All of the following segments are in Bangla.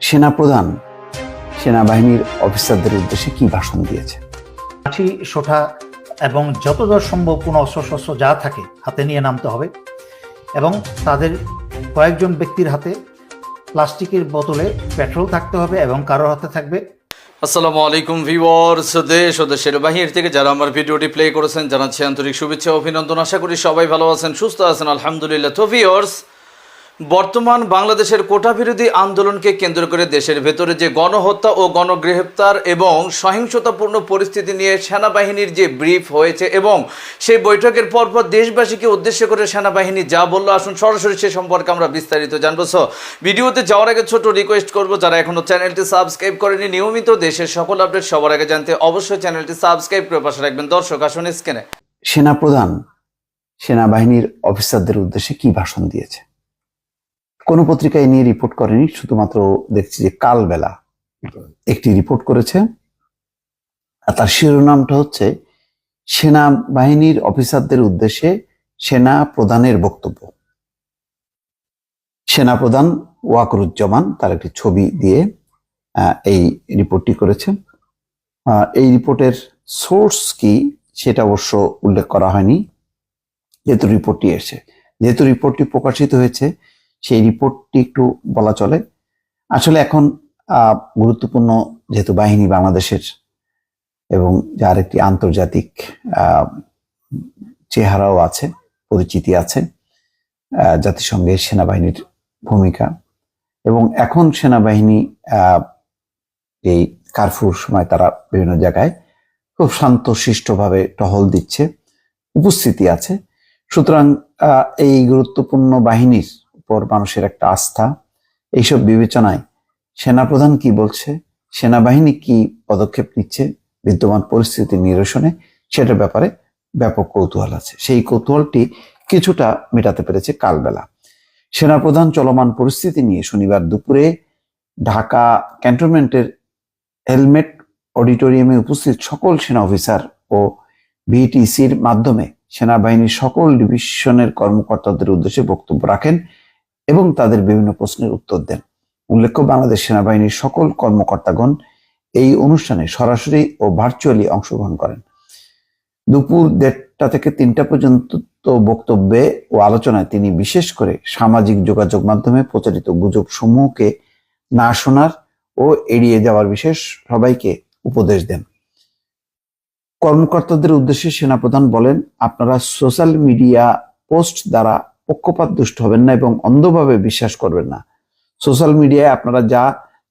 সেনাপ্রধান সেনাবাহিনীর অফিসারদের উদ্দেশ্যে কি ভাষণ দিয়েছে? লাঠি সোঠা এবং যতদূর সম্ভব কোনো অস্ত্রশস্ত্র যা থাকে হাতে নিয়ে নামতে হবে এবং তাদের কয়েকজন ব্যক্তির হাতে প্লাস্টিকের বোতলে পেট্রোল থাকতে হবে এবং কারোর হাতে থাকবে। আসসালামু আলাইকুম ভিওয়ার্স দেশ ও দেশের বাহির থেকে যারা আমার ভিডিওটি প্লে করেছেন জানাচ্ছি আন্তরিক শুভেচ্ছা অভিনন্দন। আশা করি সবাই ভালো আছেন সুস্থ আছেন আলহামদুলিল্লাহ। তো ভিওয়ার্স বর্তমান বাংলাদেশের কোটা বিরোধী আন্দোলনকে কেন্দ্র করে দেশের ভেতরে যে গণহত্যা ও গণগ্রেপ্তার এবং সহিংসতাপূর্ণ পরিস্থিতি নিয়ে সেনাবাহিনীর যে ব্রিফ হয়েছে এবং সেই বৈঠকের পরপর দেশবাসীকে উদ্দেশ্য করে সেনাবাহিনী যা বলল, আসুন সরাসরি সে সম্পর্কে আমরা বিস্তারিত জানব। সো ভিডিওতে যাওয়ার আগে ছোট রিকোয়েস্ট করব, যারা এখনও চ্যানেলটি সাবস্ক্রাইব করেনি, নিয়মিত দেশের সকল আপডেট সবার আগে জানতে অবশ্যই চ্যানেলটি সাবস্ক্রাইব করে পাশে রাখবেন। দর্শক, আসুন স্ক্রিনে সেনাপ্রধান, সেনাবাহিনীর অফিসারদের উদ্দেশ্যে কি ভাষণ দিয়েছে? কোনো পত্রিকায় নিয়ে রিপোর্ট করেনি, শুধুমাত্র দেখছি যে কালবেলা একটি রিপোর্ট করেছে। আর তার শিরোনামটা হচ্ছে, সেনাবাহিনীর অফিসারদের উদ্দেশ্যে সেনা প্রধানের বক্তব্য। সেনাপ্রধান ওয়াকরুজ্জামান তার একটি ছবি দিয়ে এই রিপোর্টটি করেছে। এই রিপোর্টের সোর্স কি সেটা অবশ্য উল্লেখ করা হয়নি, যেহেতু রিপোর্টটি এসে যেহেতু রিপোর্টটি প্রকাশিত হয়েছে সেই রিপোর্টটি একটু বলা চলে। আসলে এখন গুরুত্বপূর্ণ যেহেতু বাহিনী বাংলাদেশের এবং যার একটি আন্তর্জাতিক চেহারাও আছে, পরিচিতি আছে জাতিসংঘের সেনাবাহিনীর ভূমিকা। এবং এখন সেনাবাহিনী এই কারফুর সময় তারা বিভিন্ন জায়গায় খুব শান্ত শিষ্টভাবে টহল দিচ্ছে, উপস্থিতি আছে। সুতরাং এই গুরুত্বপূর্ণ বাহিনীর উপর মানুষের একটা আস্থা। এইসব বিবেচনায় সেনাপ্রধান কি বলছে? সেনাবাহিনী কি পদক্ষেপ নিচ্ছে? বিদ্যমান পরিস্থিতি নিরসনে সেটার ব্যাপারে ব্যাপক কৌতূহল আছে। সেই কৌতূহলটি কিছুটা মেটাতে পেরেছে কালবেলা। সেনাপ্রধান চলমান পরিস্থিতি নিয়ে শনিবার দুপুরে ঢাকা ক্যান্টনমেন্টের হেলমেট অডিটোরিয়ামে উপস্থিত সকল সেনা অফিসার ও বিটিসির মাধ্যমে সেনাবাহিনীর সকল ডিভিশনের কর্মকর্তাদের উদ্দেশ্যে বক্তব্য রাখেন এবং তাদের বিভিন্ন প্রশ্নের উত্তর দেন। উল্লেখ্য, বাংলাদেশ সেনাবাহিনীর সকল কর্মকর্তাগণ এই অনুষ্ঠানে সরাসরি ও ভার্চুয়ালি অংশগ্রহণ করেন। দুপুর দেড়টা থেকে তিনটা পর্যন্ত বক্তব্যে ও আলোচনায় তিনি বিশেষ করে সামাজিক যোগাযোগ মাধ্যমে প্রচারিত গুজব সমূহকে না শোনার ও এড়িয়ে যাওয়ার বিশেষ সবাইকে উপদেশ দেন। কর্মকর্তাদের উদ্দেশ্যে সেনাপ্রধান বলেন, আপনারা সোশ্যাল মিডিয়া পোস্ট দ্বারা পক্ষপাত দুষ্ট হবেন না এবং অন্ধভাবে বিশ্বাস করবেন না। সোশ্যাল মিডিয়ায় আপনারা যা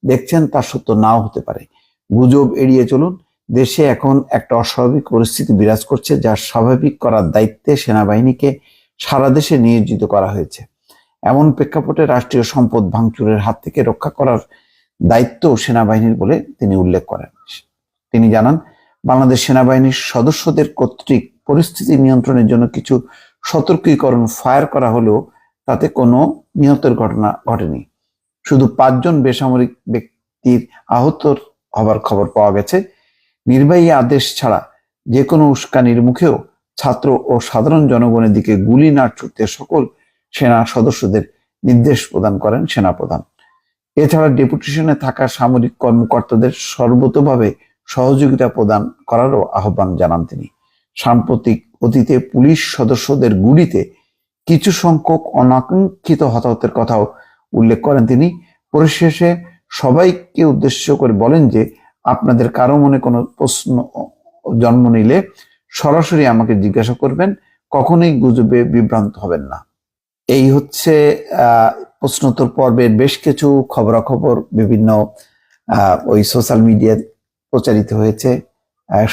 দেখছেন তা সত্য নাও হতে পারে। গুজব এড়িয়ে চলুন। দেশে এখন একটা অস্বাভাবিক পরিস্থিতি বিরাজ করছে যা স্বাভাবিক করার দায়িত্বে সেনাবাহিনীকে সারা দেশে নিয়োজিত করা হয়েছে। এমন প্রেক্ষাপটে রাষ্ট্রীয় সম্পদ ভাঙচুরের হাত থেকে রক্ষা করার দায়িত্ব সেনাবাহিনীর বলে তিনি উল্লেখ করেন। তিনি জানান, বাংলাদেশ সেনাবাহিনীর সদস্যদের কর্তৃক পরিস্থিতি নিয়ন্ত্রণের জন্য কিছু সতর্কীকরণ, ফায়ার করা হলেও তাতে কোনো নিহতের ঘটনা ঘটেনি। শুধু পাঁচজন বেসামরিক ব্যক্তির আহত হবার খবর পাওয়া গেছে। নির্বাহী আদেশ ছাড়া যে কোনো উস্কানির মুখেও ছাত্র ও সাধারণ জনগণের দিকে গুলি না ছুটতে সকল সেনা সদস্যদের নির্দেশ প্রদান করেন সেনাপ্রধান। এছাড়া ডেপুটেশনে থাকা সামরিক কর্মকর্তাদের সর্বতভাবে সহযোগিতা প্রদান করারও আহ্বান জানান তিনি। সাম্প্রতিক অতীতে পুলিশ সদস্যদের গুলিতে কিছু সংখ্যক অনাকাঙ্ক্ষিত হতাহতের কথাও উল্লেখ করেন তিনি। পরিশেষে সবাইকে উদ্দেশ্য করে বলেন যে, আপনাদের কারও মনে কোনো প্রশ্ন জন্ম নিলে সরাসরি আমাকে জিজ্ঞাসা করবেন, কখনোই গুজবে বিভ্রান্ত হবেন না। এই হচ্ছে প্রশ্নোত্তর পর্বের বেশ কিছু খবরাখবর বিভিন্ন ওই সোশ্যাল মিডিয়ায় প্রচারিত হয়েছে।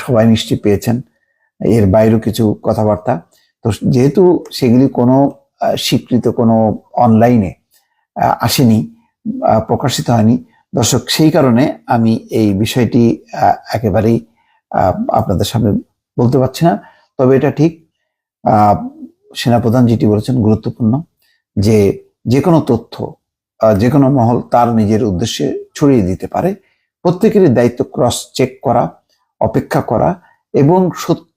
সবাই নিশ্চয়ই পেয়েছেন। এর বাইরেও কিছু কথাবার্তা। তো যেহেতু সেগুলি কোনো স্বীকৃত কোনো অনলাইনে আসেনি প্রকাশিত হয়নি, দর্শক সেই কারণে আমি এই বিষয়টি একেবারেই আপনাদের সামনে বলতে পারছি না। তবে এটা ঠিক সেনাপ্রধান যেটি বলেছেন গুরুত্বপূর্ণ যে যে কোনো তথ্য যে কোনো মহল তার নিজের উদ্দেশ্যে ছড়িয়ে দিতে পারে। প্রত্যেকেরই দায়িত্ব ক্রস চেক করা, অপেক্ষা করা এবং সত্য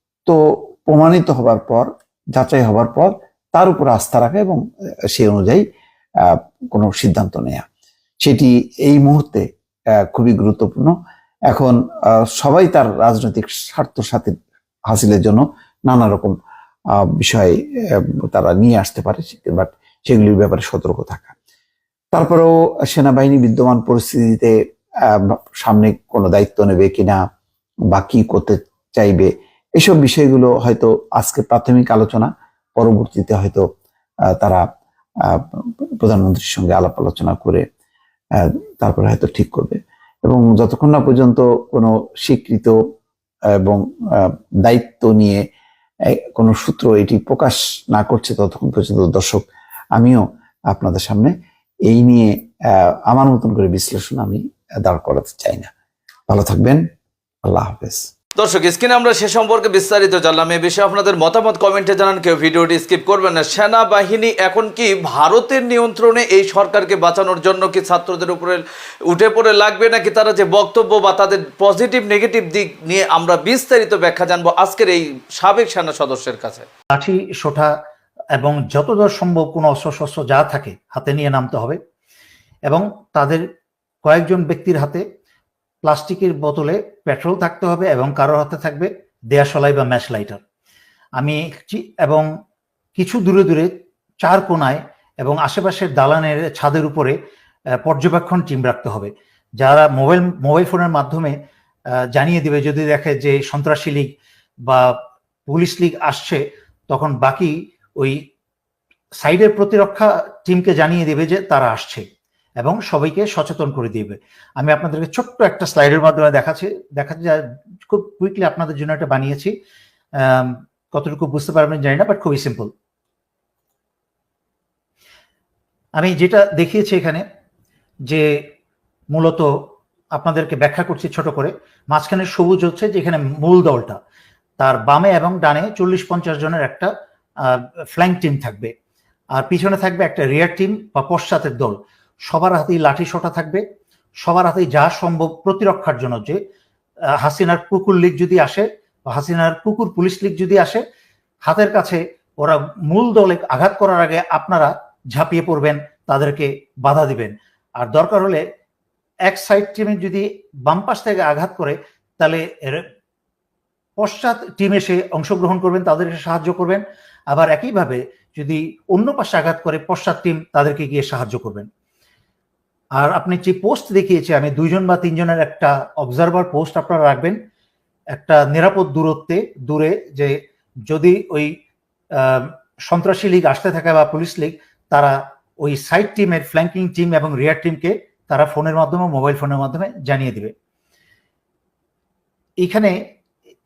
প্রমাণিত হবার পর, যাচাই হবার পর তার উপর আস্থা রাখা এবং সে অনুযায়ী কোনো সিদ্ধান্ত নেয়া। সেটি এই মুহূর্তে খুবই গুরুত্বপূর্ণ। এখন সবাই তার রাজনৈতিক স্বার্থ সাথে হাসিলের জন্য নানা রকম বিষয় তারা নিয়ে আসতে পারে বাট সেগুলির ব্যাপারে সতর্ক থাকা। তারপরেও সেনাবাহিনী বিদ্যমান পরিস্থিতিতে সামনে কোনো দায়িত্ব নেবে কিনা বা কি করতে চাইবে এসব বিষয়গুলো হয়তো আজকে প্রাথমিক আলোচনা, পরবর্তীতে হয়তো তারা প্রধানমন্ত্রীর সঙ্গে আলাপ আলোচনা করে তারপরে হয়তো ঠিক করবে। এবং যতক্ষণ না পর্যন্ত কোনো স্বীকৃত এবং দায়িত্ব নিয়ে কোনো সূত্র এটি প্রকাশ না করছে ততক্ষণ পর্যন্ত দর্শক, আমিও আপনাদের সামনে এই নিয়ে আমার মতন করে বিশ্লেষণ আমি দাঁড় করাতে চাই না। ভালো থাকবেন। আল্লাহ হাফেজ। দর্শক, স্ক্রিনে আমরা সে সম্পর্কে বিস্তারিত জানলাম। এ বিষয়ে আপনাদের মতামত কমেন্টে জানান, কেউ ভিডিওটি স্কিপ করবেন না। সেনাবাহিনী এখন কি ভারতের নিয়ন্ত্রণে এই সরকারকে বাঁচানোর জন্য কি ছাত্রদের উপরে উঠে পড়ে লাগবে, নাকি তারা যে বক্তব্য বা তাদের পজিটিভ, নেগেটিভ দিক নিয়ে আমরা বিস্তারিত ব্যাখ্যা জানব আজকের এই সাবেক সেনা সদস্যের কাছে? লাঠি সোঠা এবং যতদূর সম্ভব কোনো অস্ত্রশস্ত্র যা থাকে, হাতে নিয়ে নামতে হবে। এবং তাদের কয়েকজন ব্যক্তির হাতে প্লাস্টিকের বোতলে পেট্রোল থাকতে হবে এবং কারোর হাতে থাকবে দেয়াশলাই বা ম্যাশ লাইটার। আমি এবং কিছু দূরে দূরে চার কোনায় এবং আশেপাশের দালানের ছাদের উপরে পর্যবেক্ষণ টিম রাখতে হবে। যারা মোবাইল মোবাইল ফোনের মাধ্যমে জানিয়ে দিবে, যদি দেখে যে সন্ত্রাসী লীগ বা পুলিশ লীগ আসছে, তখন বাকি ওই সাইডের প্রতিরক্ষা টিমকে জানিয়ে দেবে যে তারা আসছে। এবং সবাইকে সচেতন করে দিবে। আমি আপনাদেরকে ছোট্ট একটা স্লাইডের মাধ্যমে দেখাচ্ছি দেখাচ্ছি যা খুব কুইকলি আপনাদের জন্য এটা বানিয়েছি। কতটুকু বুঝতে পারবেন জানি না বাট খুবই সিম্পল আমি যেটা দেখিয়েছি এখানে, যে মূলত আপনাদেরকে ব্যাখ্যা করছি ছোট করে, মাঝখানে সবুজ হচ্ছে যেখানে মূল দলটা। তার বামে এবং ডানে চল্লিশ পঞ্চাশ জনের একটা ফ্ল্যাঙ্ক টিম থাকবে। আর পিছনে থাকবে একটা রিয়ার টিম বা পশ্চাতের দল। সবার হাতেই লাঠি সোটা থাকবে, সবার হাতেই যা সম্ভব প্রতিরক্ষার জন্য যে হাসিনার কুকুর লীগ যদি আসে হাসিনার কুকুর পুলিশ লীগ যদি আসে, হাতের কাছে ওরা মূল দলে আঘাত করার আগে আপনারা ঝাঁপিয়ে পড়বেন, তাদেরকে বাধা দিবেন। আর দরকার হলে এক সাইড টিমে যদি বাম পাশ থেকে আঘাত করে, তাহলে পশ্চাৎ টিম এসে অংশগ্রহণ করবেন তাদেরকে সাহায্য করবেন। আবার একইভাবে যদি অন্য পাশে আঘাত করে পশ্চাৎ টিম তাদেরকে গিয়ে সাহায্য করবেন। আর আপনি যে পোস্ট দেখিয়েছি, আমি দুইজন বা তিনজনের একটা অবজারভার পোস্ট আপনারা রাখবেন। একটা নিরাপদ দূরত্বে, দূরে যে যদি ওই সন্ত্রাসী লীগ আসতে থাকে বা পুলিশ লীগ, তারা ওই সাইড টিমের ফ্ল্যাঙ্কিং টিম এবং রিয়ার টিমকে তারা ফোনের মাধ্যমে মোবাইল ফোনের মাধ্যমে জানিয়ে দিবে। এখানে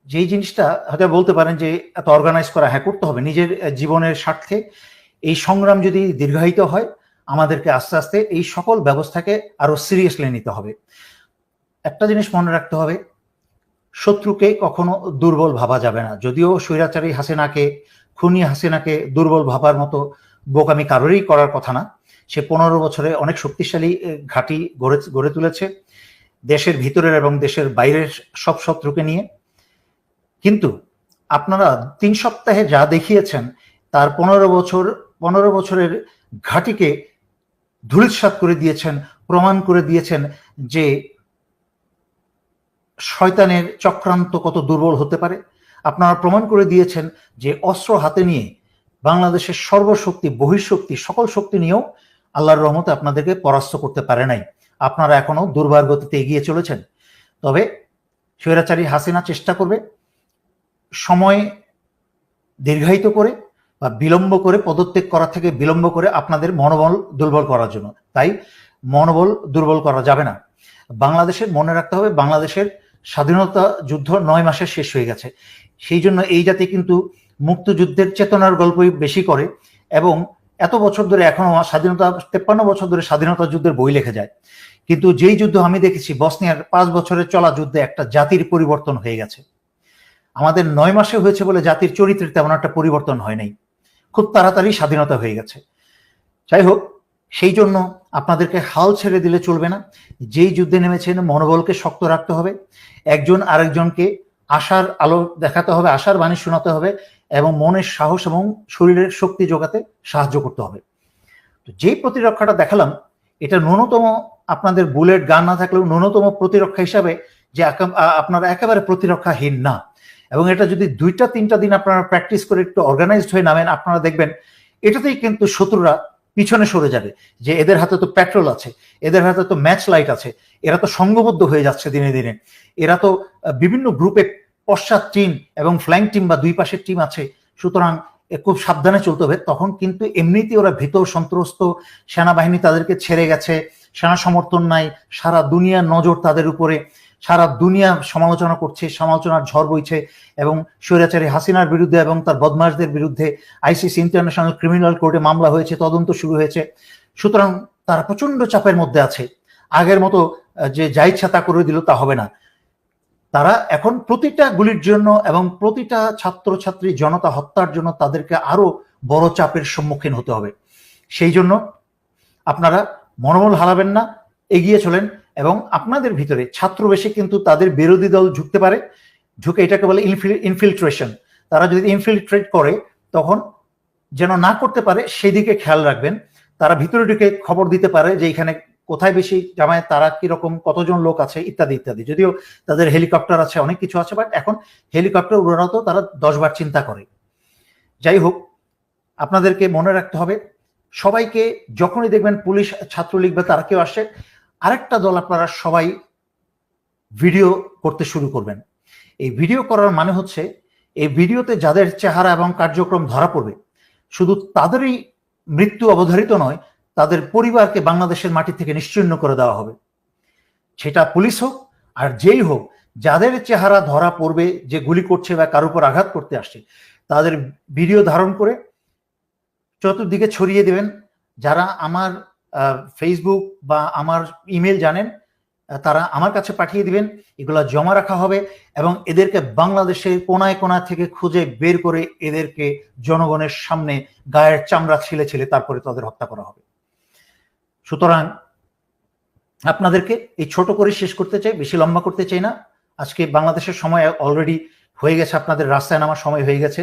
যেই জিনিসটা, হয়তো বলতে পারেন যে এত অর্গানাইজ করা হ্যাঁ করতে হবে। নিজের জীবনের স্বার্থে এই সংগ্রাম যদি দীর্ঘায়িত হয় আমাদেরকে আস্তে আস্তে এই সকল ব্যবস্থাকে আরও সিরিয়াসলি নিতে হবে। একটা জিনিস মনে রাখতে হবে, শত্রুকে কখনো দুর্বল ভাবা যাবে না। যদিও স্বৈরাচারী হাসিনাকে, খুনি হাসিনাকে দুর্বল ভাবার মতো বোকামি কারোরই করার কথা না। সে পনেরো বছরে অনেক শক্তিশালী ঘাঁটি গড়ে গড়ে তুলেছে দেশের ভিতরের এবং দেশের বাইরের সব শত্রুকে নিয়ে। কিন্তু আপনারা তিন সপ্তাহে যা দেখিয়েছেন, তার পনেরো বছর, পনেরো বছরের ঘাটিকে ধূলিসাৎ করে দিয়েছেন, প্রমাণ করে দিয়েছেন যে শয়তানের চক্রান্ত কত দুর্বল হতে পারে। আপনারা প্রমাণ করে দিয়েছেন যে অস্ত্র হাতে নিয়ে বাংলাদেশের সর্বশক্তি, বহিঃশক্তি, সকল শক্তি নিয়েও আল্লাহর রহমতে আপনাদেরকে পরাস্ত করতে পারে নাই। আপনারা এখনও দুর্বার গতিতে এগিয়ে চলেছেন। তবে স্বৈরাচারী হাসিনা চেষ্টা করবে, সময় দীর্ঘায়িত করে বা বিলম্ব করে পদত্যাগ করা থেকে বিলম্ব করে আপনাদের মনোবল দুর্বল করার জন্য। তাই মনোবল দুর্বল করা যাবে না। বাংলাদেশের মনে রাখতে হবে, বাংলাদেশের স্বাধীনতা যুদ্ধ নয় মাসে শেষ হয়ে গেছে। সেই জন্য এই জাতি কিন্তু মুক্তিযুদ্ধের চেতনার গল্পই বেশি করে এবং এত বছর ধরে এখনও স্বাধীনতা, তেপ্পান্ন বছর ধরে স্বাধীনতা যুদ্ধের বই লেখা যায়। কিন্তু যেই যুদ্ধ আমি দেখেছি, বসনিয়ার পাঁচ বছরের চলা যুদ্ধে একটা জাতির পরিবর্তন হয়ে গেছে। আমাদের নয় মাসে হয়েছে বলে জাতির চরিত্রের তেমন একটা পরিবর্তন হয় নাই। খুব তাড়াতাড়ি স্বাধীনতা হয়ে গেছে। যাই হোক, সেই জন্য আপনাদেরকে হাল ছেড়ে দিলে চলবে না। যেই যুদ্ধে নেমেছেন, মনোবলকে শক্ত রাখতে হবে। একজন আরেকজনকে আশার আলো দেখাতে হবে, আশার বাণী শোনাতে হবে এবং মনের সাহস এবং শরীরের শক্তি যোগাতে সাহায্য করতে হবে। তো যেই প্রতিরক্ষাটা দেখালাম, এটা ন্যূনতম আপনাদের বুলেট গান না থাকলেও ন্যূনতম প্রতিরক্ষা হিসাবে যে আপনারা একেবারে প্রতিরক্ষাহীন না। এবং এটা যদি দুইটা, তিনটা দিন আপনারা প্র্যাকটিস করে একটু অর্গানাইজড হয়ে নামেন, আপনারা দেখবেন এটাতেই কিন্তু শত্রুরা পিছনে সরে যাবে যে এদের হাতে তো পেট্রোল আছে, এদের হাতে তো ম্যাচ লাইট আছে, এরা তো সংঘবদ্ধ হয়ে যাচ্ছে দিনে দিনে। এরা তো বিভিন্ন গ্রুপে পশ্চাৎ টিম এবং ফ্ল্যাঙ্ক টিম বা দুই পাশের টিম আছে, সুতরাং খুব সাবধানে চলতে হবে। তখন কিন্তু এমনিতেই ওরা ভীত, সন্ত্রস্ত, সেনাবাহিনী তাদেরকে ছেড়ে গেছে, সেনা সমর্থন নাই, সারা দুনিয়ার নজর তাদের উপরে। সারা দুনিয়া সমালোচনা করছে, সমালোচনার ঝড় বইছে এবং স্বৈরাচারী হাসিনার বিরুদ্ধে এবং তার বদমাশদের বিরুদ্ধে আইসিসি ইন্টারন্যাশনাল ক্রিমিনাল কোর্টে মামলা হয়েছে, তদন্ত শুরু হয়েছে। সুতরাং তারা প্রচণ্ড চাপের মধ্যে আছে। আগের মতো যে যা ইচ্ছা তা করে দিল, তা হবে না। তারা এখন প্রতিটা গুলির জন্য এবং প্রতিটা ছাত্রছাত্রী জনতা হত্যার জন্য তাদেরকে আরও বড় চাপের সম্মুখীন হতে হবে। সেই জন্য আপনারা মনোবল হারাবেন না, এগিয়ে চলেন। এবং আপনাদের ভিতরে ছাত্র বেশি কিন্তু তাদের বিরোধী দল ঝুঁকতে পারে, ঝুঁকে এটাকে বলে ইনফিল্ট্রেশন তারা যদি ইনফিল্ট্রেট করে, তখন যেন না করতে পারে সেই দিকে খেয়াল রাখবেন। তারা ভিতরে ঢুকে খবর দিতে পারে যে এখানে কোথায় বেশি জামায় তারা কীরকম কতজন লোক আছে, ইত্যাদি ইত্যাদি। যদিও তাদের হেলিকপ্টার আছে, অনেক কিছু আছে, বাট এখন হেলিকপ্টার উড়ানো তারা দশবার চিন্তা করে। যাই হোক, আপনাদেরকে মনে রাখতে হবে, সবাইকে যখনই দেখবেন পুলিশ ছাত্রলীগ বা তারা কেউ আসে আরেকটা দল আপনারা সবাই ভিডিও করতে শুরু করবেন। এই ভিডিও করার মানে হচ্ছে, এই ভিডিওতে যাদের চেহারা এবং কার্যক্রম ধরা পড়বে, শুধু তাদেরই মৃত্যু অবধারিত নয়, তাদের পরিবারকে বাংলাদেশের মাটি থেকে নিশ্চিহ্ন করে দেওয়া হবে। সেটা পুলিশ হোক আর যেই হোক, যাদের চেহারা ধরা পড়বে, যে গুলি করছে বা কারোর উপর আঘাত করতে আসছে, তাদের ভিডিও ধারণ করে চতুর্দিকে ছড়িয়ে দেবেন। যারা আমার ফেসবুক বা আমার ইমেল জানেন তারা আমার কাছে পাঠিয়ে দিবেন, এগুলা জমা রাখা হবে এবং এদেরকে বাংলাদেশের কোনায় কোনা থেকে খুঁজে বের করে এদেরকে জনগণের সামনে গায়ের চামড়া ছিলে ছিলে তারপরে তাদের হত্যা করা হবে। সুতরাং আপনাদেরকে এই ছোট করে শেষ করতে চাই, বেশি লম্বা করতে চাই না। আজকে বাংলাদেশের সময় অলরেডি হয়ে গেছে, আপনাদের রাস্তায় নামার সময় হয়ে গেছে।